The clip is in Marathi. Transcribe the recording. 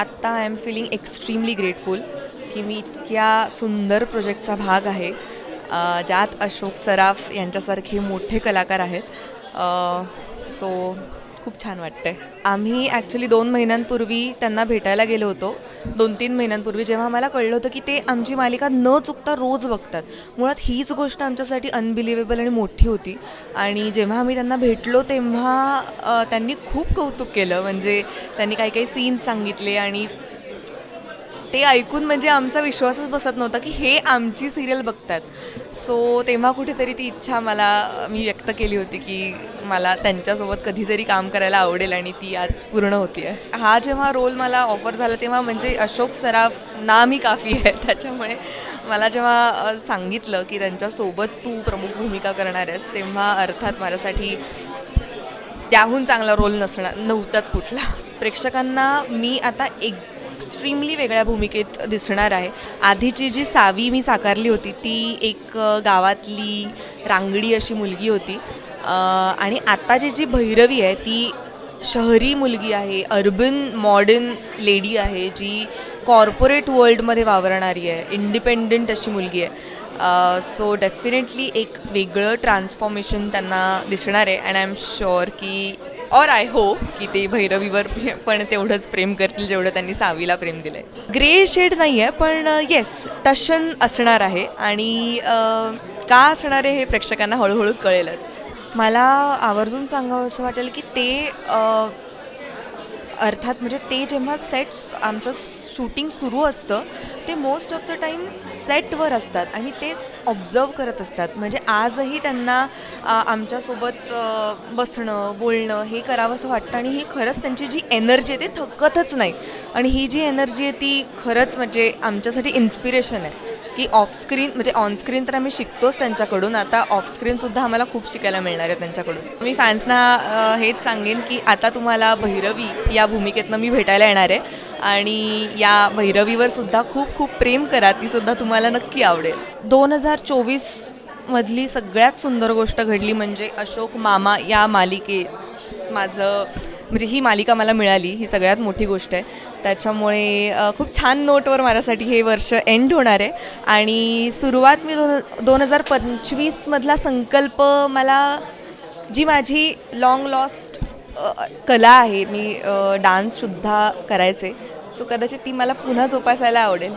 आत्ता I am feeling extremely grateful की मी इतक्या सुंदर प्रोजेक्टचा भाग आहे. ज्यात अशोक सराफ यांच्यासारखे मोठे कलाकार आहेत. सो खूप छान वाटतंय. आम्ही ॲक्च्युली दोन महिन्यांपूर्वी त्यांना भेटायला गेलो होतो. दोन तीन महिन्यांपूर्वी जेव्हा मला कळलं होतं की ते आमची मालिका न चुकता रोज बघतात. मुळात हीच गोष्ट आमच्यासाठी अनबिलिव्हेबल आणि मोठी होती. आणि जेव्हा आम्ही त्यांना भेटलो तेव्हा त्यांनी खूप कौतुक केलं. म्हणजे त्यांनी काही काही सीन सांगितले आणि ते ऐकून म्हणजे आमचा विश्वासच बसत नव्हता की हे आमची सिरियल बघतात सो तेव्हा कुठेतरी ती इच्छा मला मी व्यक्त केली होती की मला त्यांच्यासोबत कधीतरी काम करायला आवडेल आणि ती आज पूर्ण होती आहे हा जेव्हा रोल मला ऑफर झाला तेव्हा म्हणजे अशोक सराफ नामी काफी आहे त्याच्यामुळे मला जेव्हा सांगितलं की त्यांच्यासोबत तू प्रमुख भूमिका करणार आहेस तेव्हा अर्थात माझ्यासाठी त्याहून चांगला रोल नसणार नव्हताच कुठला. प्रेक्षकांना मी आता एक एक्स्ट्रीमली वेगळ्या भूमिकेत दिसणार आहे. आधीची जी सावी मी साकारली होती ती एक गावातली रांगडी अशी मुलगी होती. आणि आत्ताची जी भैरवी आहे ती शहरी मुलगी आहे अर्बन मॉडर्न लेडी आहे जी कॉर्पोरेट वर्ल्डमध्ये वावरणारी आहे इंडिपेंडंट अशी मुलगी आहे. सो डेफिनेटली एक वेगळं ट्रान्सफॉर्मेशन त्यांना दिसणार आहे अँड आय एम शुअर की ऑर आय होप की ते भैरवीवर पण तेवढंच प्रेम करतील जेवढं त्यांनी सावीला प्रेम दिलं आहे ग्रे शेड नाही आहे पण येस टशन असणार आहे आणि का असणार आहे हे प्रेक्षकांना हळूहळू कळेलच. मला आवर्जून सांगावं असं वाटेल की ते अर्थात म्हणजे ते जेव्हा सेट्स आमचं शूटिंग सुरू असतं ते मोस्ट ऑफ द टाईम सेटवर असतात आणि ते ऑब्झर्व करत असतात. म्हणजे आजही त्यांना आमच्यासोबत बसणं बोलणं हे करावंसं वाटतं आणि ही खरंच त्यांची जी एनर्जी आहे ते थकतच नाही. आणि ही जी एनर्जी आहे ती खरंच म्हणजे आमच्यासाठी इन्स्पिरेशन आहे. की ऑफस्क्रीन म्हणजे ऑनस्क्रीन तर आम्ही शिकतोच त्यांच्याकडून. आता ऑफस्क्रीनसुद्धा आम्हाला खूप शिकायला मिळणार आहे त्यांच्याकडून. मी फॅन्सना हेच सांगेन की आता तुम्हाला भैरवी या भूमिकेतनं मी भेटायला येणार आहे. आणि या भैरवीवर सुद्धा खूप खूप प्रेम करा. ती सुद्धा तुम्हाला नक्की आवडेल. दोन हजार चोवीस मधली सगळ्यात सुंदर गोष्ट घडली म्हणजे अशोक मामा या मालिकेत माझं म्हणजे ही मालिका मला मिळाली ही सगळ्यात मोठी गोष्ट आहे. त्याच्यामुळे खूप छान नोटवर माझ्यासाठी हे वर्ष एंड होणार आहे. आणि सुरुवात मी दोन दोन हजार पंचवीसमधला संकल्प मला जी माझी लाँग लॉस्ट कला आहे मी डान्ससुद्धा करायचे. सो कदाचित ती मला पुन्हा जोपासायला आवडेल.